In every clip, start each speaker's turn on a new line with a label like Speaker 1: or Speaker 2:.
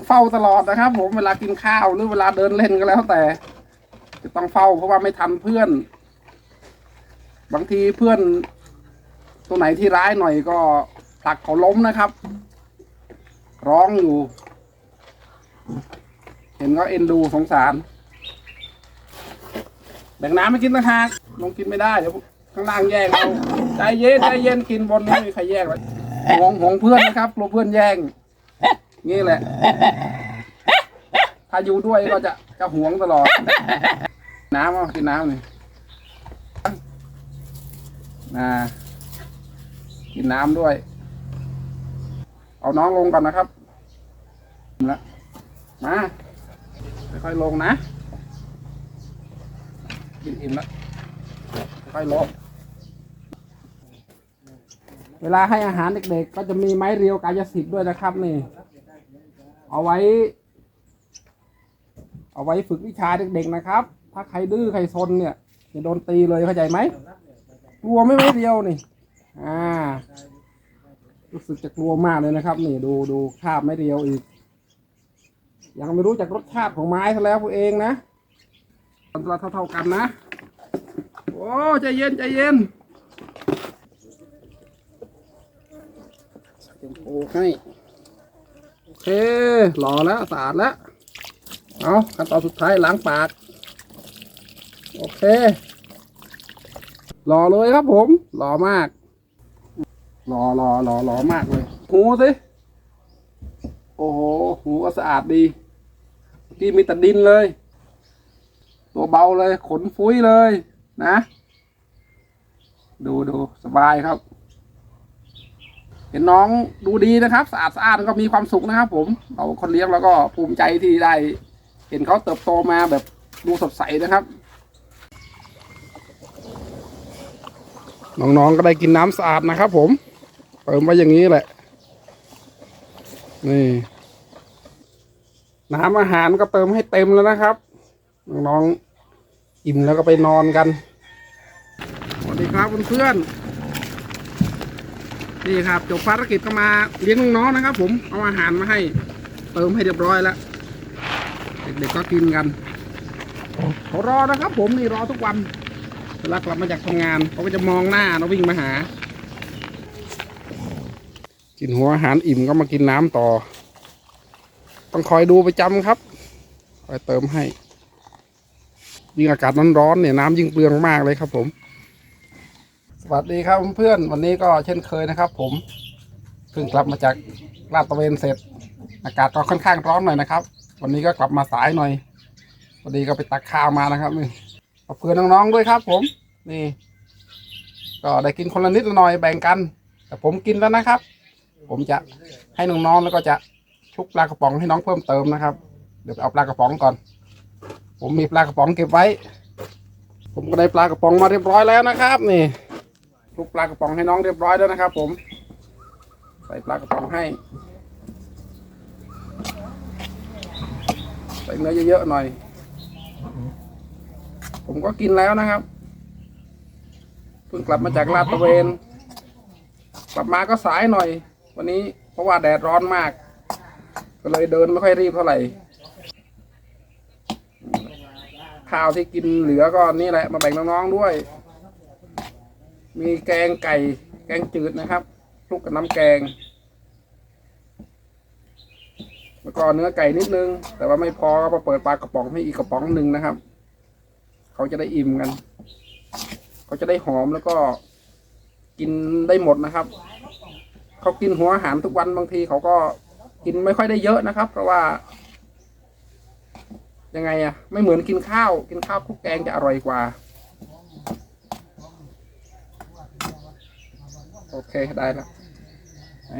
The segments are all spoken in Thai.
Speaker 1: ต้องเฝ้าตลอดนะครับ ผมเวลากินข้าวหรือเวลาเดินเล่นก็แล้วแต่ จะต้องเฝ้าเพราะว่าไม่ทันเพื่อน บางทีเพื่อน ตัวไหนที่ร้ายหน่อยก็ผลักเขาล้มนะครับ ร้องอยู่ เห็นก็เอ็นดูสงสาร แบ่งน้ำไม่กินนะฮะลงกินไม่ได้เดี๋ยวข้างล่างแย่งเราใจเย็นใจเย็นกินบนไม่มีใครแย่งเลยห่วงห่วงเพื่อนนะครับกลัวเพื่อนแย่ง นี่แหละ ถ้าอยู่ด้วยก็จะจะห่วงตลอด น้ำอะกินน้ำหน่อยนะกินน้ำด้วย เอาน้องลงก่อนนะครับแล้วมาค่อยๆลงนะกินอิ่มแล้วค่อยๆลงเวลาให้อาหารเด็กๆ ก็จะมีไม้เรียวกายสิทธิ์ด้วยนะครับนี่ เอาไว้ เอาไว้ฝึกวิชาเด็กๆนะครับ ถ้าใครดื้อใครซนเนี่ยจะโดนตีเลยเข้าใจไหมกลัวไม่ไม้เรียวนี่ อ่า รู้สึกจะกลัวมากเลยนะครับ นี่ดูดูคาบไม่เรียวอีก ยังไม่รู้จักรสชาติของไม้ซะแล้วพวเองนะตัวเท่าๆกันนะโอ้ใจเย็นใจเย็นเต็มโอ้ให้ เคหล่อแล้วสะอาดแล้วเอาขั้นตอนสุดท้ายล้างปาก โอเคหล่อเลยครับผมหล่อมากหล่อหล่อหล่อหล่อมากเลยหูสิโอ้โหหูก็สะอาดดีเมื่อกี้มีแต่ดินเลย ตัวเบาเลย ขนฟุ้ยเลยนะ ดูดูสบายครับ เห็นน้องดูดีนะครับสะอาดสะอาดก็มีความสุขนะครับ ผมเราคนเลี้ยงแล้วก็ภูมิใจที่ได้ เห็นเขาเติบโตมาแบบดูสดใสนะครับ น้องๆก็ได้กินน้ำสะอาดนะครับ ผม เติมไว้อย่างนี้แหละ นี่ น้ำอาหารก็เติมให้เต็มแล้วนะครับ น้องๆอิ่มแล้วก็ไปนอนกันสวัสดีครับเพื่อนๆ นี่ครับจบภารกิจก็มาเลี้ยงน้องๆนะครับ ผมเอาอาหารมาให้เติมให้เรียบร้อยแล้วเด็กๆก็กินกันเขารอนะครับ ผมนี่รอทุกวันเวลากลับมาจากทำงานเขาก็จะมองหน้าแล้ววิ่งมาหา กินหัวอาหารอิ่มก็มากินน้ำต่อ ต้องคอยดูประจำครับคอยเติมให้ ยิ่งอากาศร้อนๆเนี่ยน้ำยิ่งเปลืองมากเลยครับผม วัสดีครับเพื่อนๆวันนี้ก็เช่นเคยนะครับ ผมเพิ่งกลับมาจากลาดตระเวนเสร็จ อากาศก็ค่อนข้างร้อนหน่อยนะครับ วันนี้ก็กลับมาสายหน่อยพอดีก็ไปตักข้าวมานะครับนี่เอาเพื่อน้องๆด้วยครับ ผมนี่ ก็ได้กินคนละนิดละหน่อยแบ่งกัน แต่ผมกินแล้วนะครับ ผมจะให้น้องๆแล้วก็จะชุบปลากระป๋องให้น้องเพิ่มเติมนะครับ เดี๋ยวเอาปลากระป๋องก่อน ผมมีปลากระป๋องเก็บไว้ ผมก็ได้ปลากระป๋องมาเรียบร้อยแล้วนะครับ นี่ ชุบปลากระป๋องให้น้องเรียบร้อยแล้วนะครับผม ใส่ปลากระป๋องให้ ใส่เนื้อเยอะๆหน่อย ผมก็กินแล้วนะครับเพิ่งกลับมาจากลาดตระเวน กลับมาก็สายหน่อย วันนี้เพราะว่าแดดร้อนมาก ก็เลยเดินไม่ค่อยรีบเท่าไหร่ข้าวที่กินเหลือก็นี่แหละมาแบ่งน้องๆด้วย มีแกงไก่ แกงจืดนะครับคลุกกับน้ำแกงแล้วก็เนื้อไก่นิดนึง แต่ว่าไม่พอก็มาเปิดปลากระป๋องให้อีกกระป๋องหนึ่งนะครับ เขาจะได้อิ่มกัน เขาจะได้หอมแล้วก็กินได้หมดนะครับ เขากินหัวอาหารทุกวันบางทีเขาก็กินไม่ค่อยได้เยอะนะครับ เพราะว่า ยังไงอะไม่เหมือนกินข้าว กินข้าวคุกแกงจะอร่อยกว่า โอเคได้แล้วไหน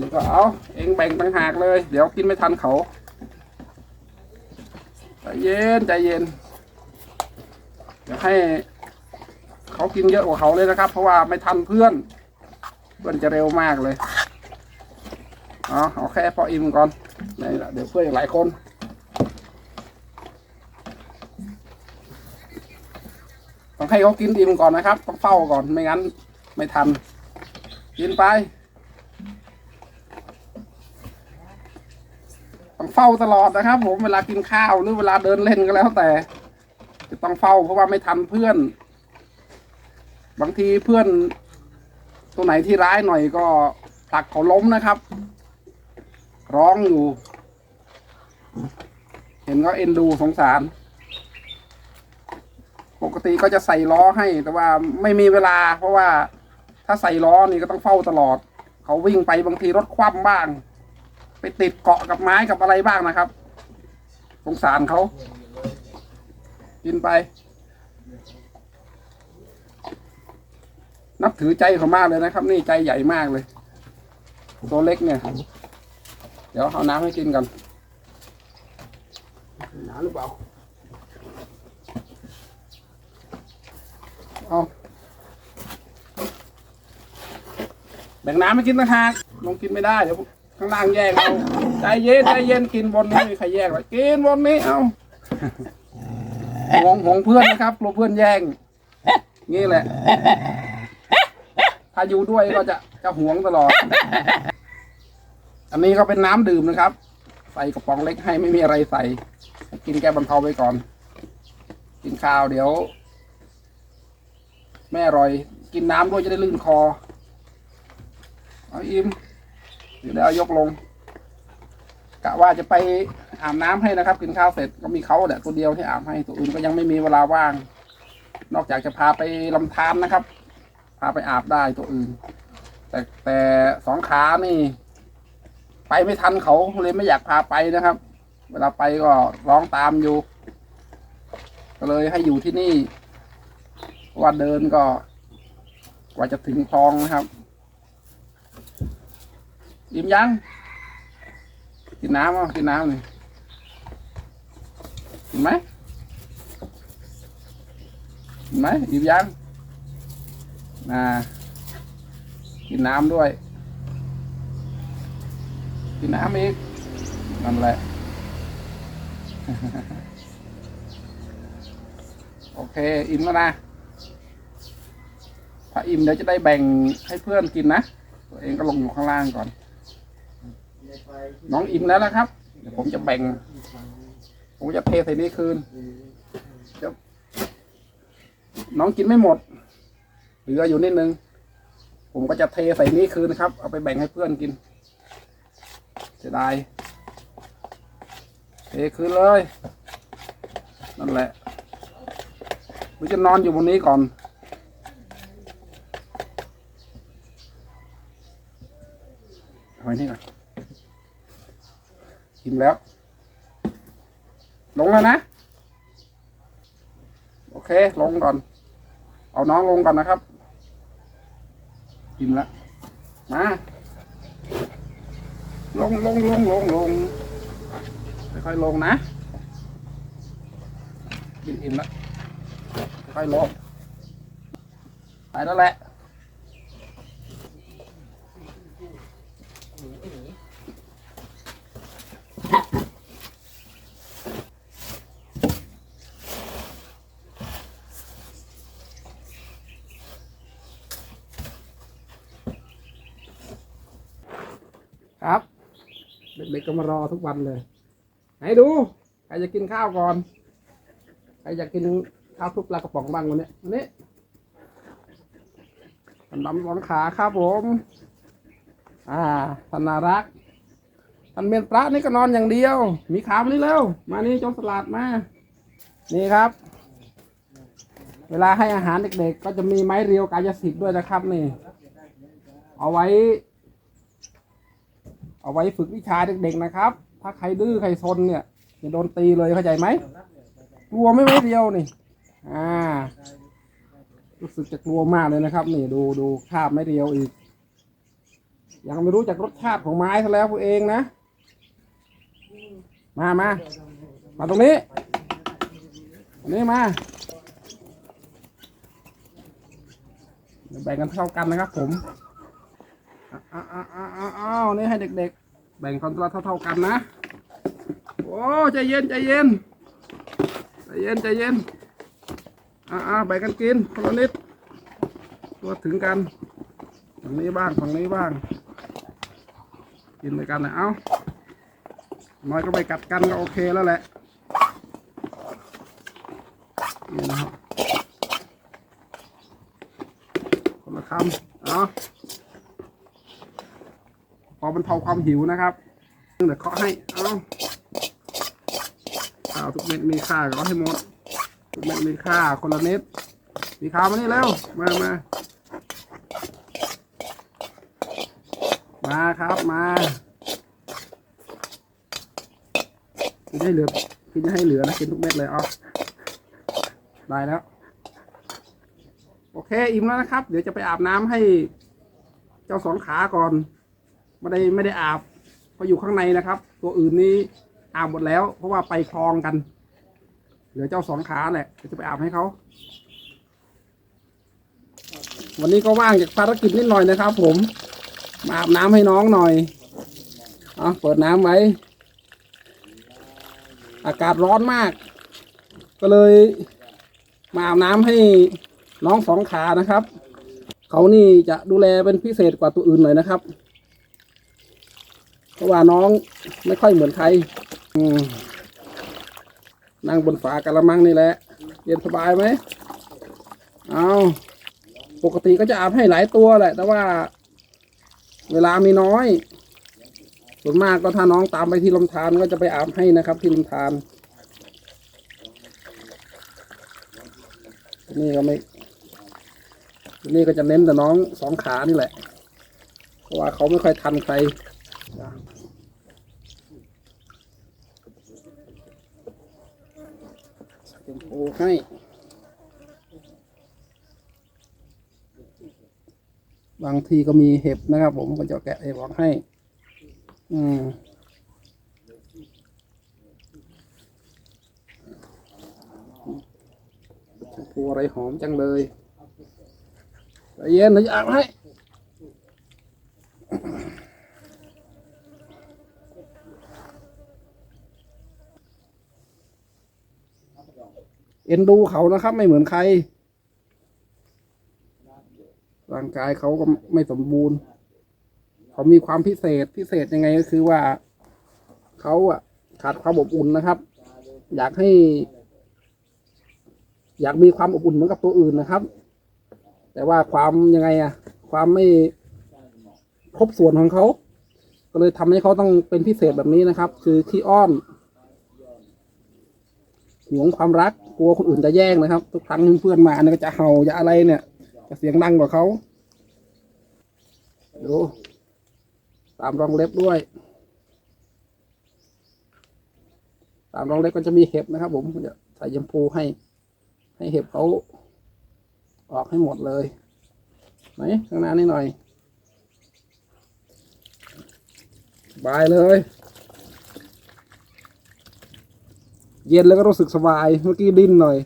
Speaker 1: นี่ก็เอาเองแบ่งต่างหากเลย เดี๋ยวกินไม่ทันเขาใจเย็นใจเย็น เดี๋ยวให้เขากินเยอะกว่าเขาเลยนะครับ เพราะว่าไม่ทันเพื่อน เพื่อนจะเร็วมากเลย เอาเอาแค่พออิ่มก่อนนี่แหละเดี๋ยวเพื่อนอีกหลายคน ต้อง ต้อง ให้เขากินอิ่มก่อนนะครับ ต้องเฝ้าก่อนไม่งั้น ไม่ทันกินไป ต้องเฝ้าตลอดนะครับ ผมเวลากินข้าวหรือเวลาเดินเล่นก็แล้วแต่ จะต้องเฝ้าเพราะว่าไม่ทันเพื่อน บางทีเพื่อน ตัวไหนที่ร้ายหน่อยก็ผลักเขาล้มนะครับ ร้องอยู่ เห็นก็เอ็นดูสงสาร ปกติก็จะใส่ล้อให้ แต่ว่าไม่มีเวลา เพราะว่าถ้าใส่ล้อนี่ก็ต้องเฝ้าตลอด เขาวิ่งไปบางทีรถคว่ำบ้าง ไปติดเกาะกับไม้กับอะไรบ้างนะครับ สงสารเขากินไป นับถือใจเขามากเลยนะครับ นี่ใจใหญ่มากเลย ตัวเล็กเนี่ย เดี๋ยวเอาน้ำให้กินกันหนาหรือเปล่าเอา บ่งน้ำให้กินนะฮะลงกินไม่ได้เดี๋ยวข้างล่างแย่งเอาใจเย็นใจเย็นกินบนนี้ไม่มีใครแย่งหรอกกินบนนี้เอาหวงหวงเพื่อนนะครับกลัวเพื่อนแย่งนี่แหละ ถ้าอยู่ด้วยก็จะจะหวงตลอด อันนี้ก็เป็นน้ำดื่มนะครับ ใส่กระป๋องเล็กให้ไม่มีอะไรใส่ กินแก้บรรเทาไปก่อน กินข้าวเดี๋ยว แม่อร่อย กินน้ำด้วยจะได้ลื่นคอ เอาอิ่มเดี๋ยวได้เอายกลงกะว่าจะไปอาบน้ำให้นะครับ กินข้าวเสร็จก็มีเขาแหละตัวเดียวที่อาบให้ตัวอื่นก็ยังไม่มีเวลาว่าง นอกจากจะพาไปลำธารนะครับ พาไปอาบได้ตัวอื่น แต่แต่สองขานี่ ไปไม่ทันเขาเลยไม่อยากพาไปนะครับ เวลาไปก็ร้องตามอยู่ ก็เลยให้อยู่ที่นี่ว่าเดินก็กว่าจะถึงคลองนะครับ อิ่มยัง กินน้ำอะกินน้ำหน่อยกินไหมกินไหมอิ่มยังน่ากินน้ำด้วย กินน้ำอีกนั่นแหละ โอเค อิ่มแล้วนะถ้าอิ่มเดี๋ยวจะได้แบ่งให้เพื่อนกินนะ ตัวเองก็ลงอยู่ข้างล่างก่อน น้องอิ่มแล้วนะครับ เดี๋ยวผมจะแบ่ง ผมจะเทใส่นี้คืนเดี๋ยวน้องกินไม่หมด เหลืออยู่นิดนึง ผมก็จะเทใส่นี้คืนครับ เอาไปแบ่งให้เพื่อนกินเสียดายเทคืนเลย นั่นแหละหรือจะนอนอยู่บนนี้ก่อนเอาไว้นี่ก่อน กินแล้ว ลงแล้วนะ โอเค ลงก่อน เอาน้องลงก่อนนะครับ กินแล้ว มา ลงลงลงลงลงค่อยๆลงนะ กินอิ่มแล้ว ค่อยๆลง ไปแล้วแหละ เด็กๆก็มารอทุกวันเลย ไหนดูใครจะกินข้าวก่อนใครอยากกินข้าวทุบปลากระป๋องบ้างวันนี้วันนี้ท่านดำสองขาครับผม อ่าท่านารักท่านเมนพระนี่ก็นอนอย่างเดียว มีขามานี่เร็วมานี่จนสลัดมา นี่ครับ เวลาให้อาหารเด็กๆ ก็จะมีไม้เรียวกายสิทธิ์ด้วยนะครับนี่ เอาไว้ เอาไว้ฝึกวิชาเด็กๆนะครับ ถ้าใครดื้อใครซนเนี่ยจะโดนตีเลยเข้าใจไหมกลัวไม่ไม่เดียวนี่ อ่า รู้สึกจะกลัวมากเลยนะครับ นี่ดูดูคาบไม่เดียวอีก ยังไม่รู้จักรสชาติของไม้ซะแล้วพวกเองนะ มามามาตรงนี้ตรงนี้มาเดี๋ยวแบ่งกันเท่ากันนะครับผม อ้าวอ้าวอ้าวอ้าวนี่ให้เด็กๆ แบ่งคนละเท่าๆกันนะ โอ้ใจเย็นใจเย็นใจเย็นใจเย็นอ่าๆแบ่งกันกินคนละนิดตัวถึงกันฝั่งนี้บ้างฝั่งนี้บ้าง กินด้วยกันนะเอ้าน้อยก็ไม่กัดกันก็โอเคแล้วแหละนี่นะครับคนละคำเอา พอบรรเทาความหิวนะครับเดี๋ยวเคาะให้ เอาข้าวทุกเม็ดมีค่าเอาให้หมด ทุกเม็ดมีค่าคนละนิดมีข้าวมานี่แล้วมามามาครับมากินให้เหลือกินให้เหลือนะกินทุกเม็ดเลยเอาได้แล้ว โอเคอิ่มแล้วนะครับ เดี๋ยวจะไปอาบน้ำให้ เจ้าสองขาก่อน ไม่ได้ไม่ได้อาบเพราะอยู่ข้างในนะครับ ตัวอื่นนี้อาบหมดแล้ว เพราะว่าไปคลองกัน เหลือเจ้าสองขาแหละจะไปอาบให้เขา วันนี้ก็ว่างจากภารกิจนิดหน่อยนะครับ ผม มาอาบน้ำให้น้องหน่อยเอาเปิดน้ำไว้ อากาศร้อนมาก ก็เลย มาอาบน้ำให้น้องสองขานะครับ เขานี่จะดูแลเป็นพิเศษกว่าตัวอื่นหน่อยนะครับ เพราะว่าน้องไม่ค่อยเหมือนใครนั่งบนฝากระมังนี่แหละ เย็นสบายไหมเอาปกติก็จะอาบให้หลายตัวแหละ แต่ว่า เวลามีน้อย ส่วนมากก็ถ้าน้องตามไปที่ลำธารก็จะไปอาบให้นะครับ ที่ลำธารนี่ก็ไม่นี่ก็จะเน้นแต่น้องสองขานี่แหละ เพราะว่าเขาไม่ค่อยทันใคร ใส่ชมพูให้บางทีก็มีเห็บนะครับ ผมก็จะแกะเห็บออกให้ อืมชมพูอะไรหอมจังเลยใจเย็นเดี๋ยวจะอาบให้ เอ็นดูเขานะครับ ไม่เหมือนใคร ร่างกายเขาก็ไม่สมบูรณ์ เขามีความพิเศษพิเศษยังไงก็คือว่าเขาอะขาดความอบอุ่นนะครับ อยากให้ อยากมีความอบอุ่นเหมือนกับตัวอื่นนะครับ แต่ว่าความยังไงอะความไม่ครบส่วนของเขา ก็เลยทำให้เขาต้องเป็นพิเศษแบบนี้นะครับ คือขี้อ้อน หวงความรักกลัวคนอื่นจะแย่งนะครับ ทุกครั้งที่เพื่อนมาเนี่ยก็จะเห่าจะอะไรเนี่ย จะเสียงดังกว่าเขาดูตามรองเล็บด้วย ตามรองเล็บก็จะมีเห็บนะครับ ผมจะใส่ยมพูให้ ให้เห็บเขาออกให้หมดเลยไหนข้างหน้านี่หน่อยบายเลย เย็นแล้วก็รู้สึกสบาย เมื่อกี้ดิ้นหน่อย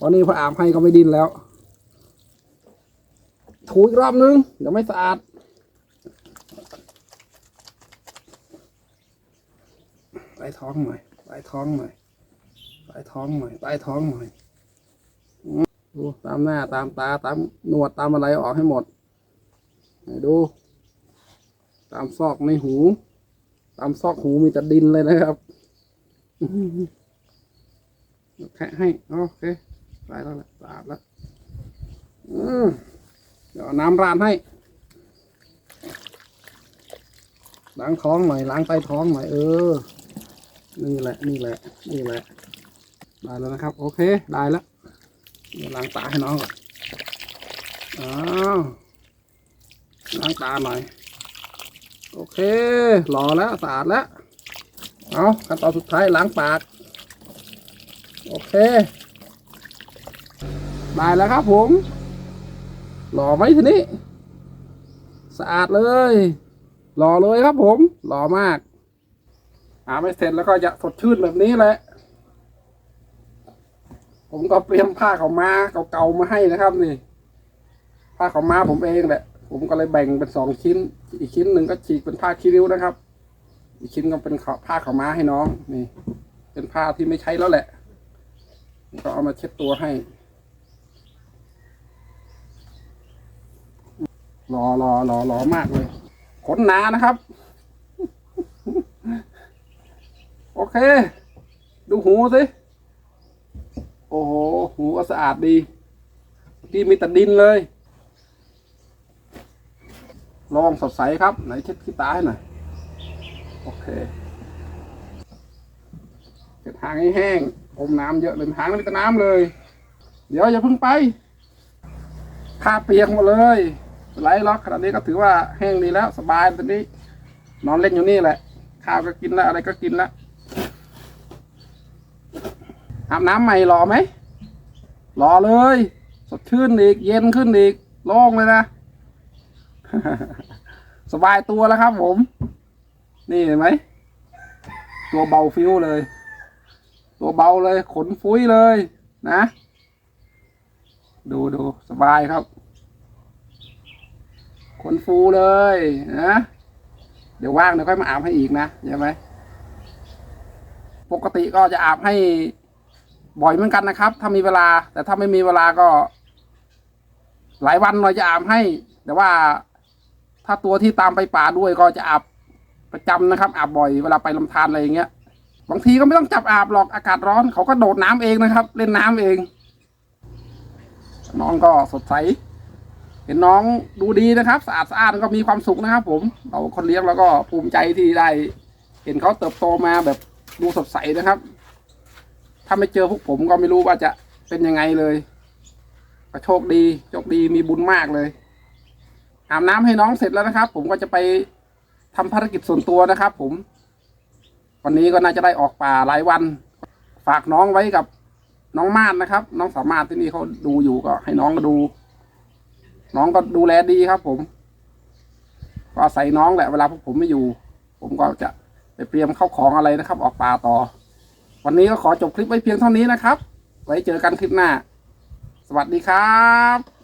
Speaker 1: ตอนนี้พออาบให้ก็ไม่ดิ้นแล้ว ถูอีกรอบนึงเดี๋ยวไม่สะอาด ใต้ท้องหน่อย ใต้ท้องหน่อย ใต้ท้องหน่อย ใต้ท้องหน่อยดูตามหน้าตามตาตามหนวดตามอะไรออกให้หมดไหนดู ตามซอกในหู ตามซอกหูมีแต่ดินเลยนะครับ แค่ให้โอเคได้แล้วแหละสะอาดแล้วอืมเดี๋ยวน้ำราดให้ล้างท้องหน่อยล้างใต้ท้องหน่อยเออ นี่แหละนี่แหละนี่แหละได้แล้วนะครับ โอเคได้แล้วเดี๋ยวล้างตาให้น้องก่อนอ้าวล้างตาหน่อย โอเคหล่อแล้วสะอาดแล้วเอาขั้นตอนสุดท้ายล้างปาก โอเค ได้แล้วครับผม หล่อไหมทีนี้ สะอาดเลย หล่อเลยครับผม หล่อมากอาไม่เสร็จแล้วก็จะสดชื่นแบบนี้แหละ ผมก็เตรียมผ้าขาวมาเก่าๆมาให้นะครับนี่ ผ้าขาวมาผมเองแหละ ผมก็เลยแบ่งเป็นสองชิ้น อีกชิ้นหนึ่งก็ฉีกเป็นผ้าคีริ้วนะครับ อีกชิ้นก็เป็นผ้าขาวมาให้น้องนี่ เป็นผ้าที่ไม่ใช้แล้วแหละ ก็เอามาเช็ดตัวให้ รอรอรอรอมากเลย ขนหนานะครับ โอเค ดูหูสิ โอ้โห หูสะอาดดี ที่มีแต่ดินเลย ลองสดใสครับ ไหนเช็ดขี้ตาให้หน่อย โอเคเช็ดหางให้แห้ง อมน้ำเยอะเลยหางมันมีแต่น้ำเลย เดี๋ยวอย่าเพิ่งไปผ้าเปียกหมดเลยไหลล็อกขนาดนี้ก็ถือว่าแห้งดีแล้วสบายตอนนี้ นอนเล่นอยู่นี่แหละ ข้าวก็กินแล้วอะไรก็กินแล้วอาบน้ำใหม่รอไหมรอเลย สดชื่นอีก เย็นขึ้นอีกโล่งเลยนะ สบายตัวแล้วครับผม นี่เห็นไหม ตัวเบาฟิวเลย ตัวเบาเลยขนฟุ้ยเลยนะ ดูดูสบายครับ ขนฟูเลยนะเดี๋ยวว่างเดี๋ยวค่อยมาอาบให้อีกนะใช่ไหมปกติก็จะอาบให้บ่อยเหมือนกันนะครับ ถ้ามีเวลา แต่ถ้าไม่มีเวลาก็ หลายวันเราจะอาบให้ แต่ว่าถ้าตัวที่ตามไปป่าด้วยก็จะอาบประจำนะครับอาบบ่อยเวลาไปลำธารอะไรอย่างเงี้ย บางทีก็ไม่ต้องจับอาบหรอกอากาศร้อนเขาก็โดดน้ำเองนะครับ เล่นน้ำเอง น้องก็สดใส เห็นน้องดูดีนะครับสะอาดสะอาดก็มีความสุขนะครับ ผมเราคนเลี้ยงแล้วก็ภูมิใจที่ได้ เห็นเขาเติบโตมาแบบดูสดใสนะครับ ถ้าไม่เจอพวกผมก็ไม่รู้ว่าจะเป็นยังไงเลยก็โชคดีโชคดีมีบุญมากเลยอาบน้ำให้น้องเสร็จแล้วนะครับ ผมก็จะไปทำภารกิจส่วนตัวนะครับ ผม วันนี้ก็น่าจะได้ออกป่าหลายวัน ฝากน้องไว้กับน้องมาดนะครับ น้องสามารถที่นี่เขาดูอยู่ก็ ให้น้องก็ดู น้องก็ดูแลดีครับ ผม ก็อาศัยน้องแหละเวลาพวกผมไม่อยู่ ผมก็จะไปเตรียมเข้าของอะไรนะครับ ออกป่าต่อ วันนี้ก็ขอจบคลิปไว้เพียงเท่านี้นะครับ ไว้เจอกันคลิปหน้า สวัสดีครับ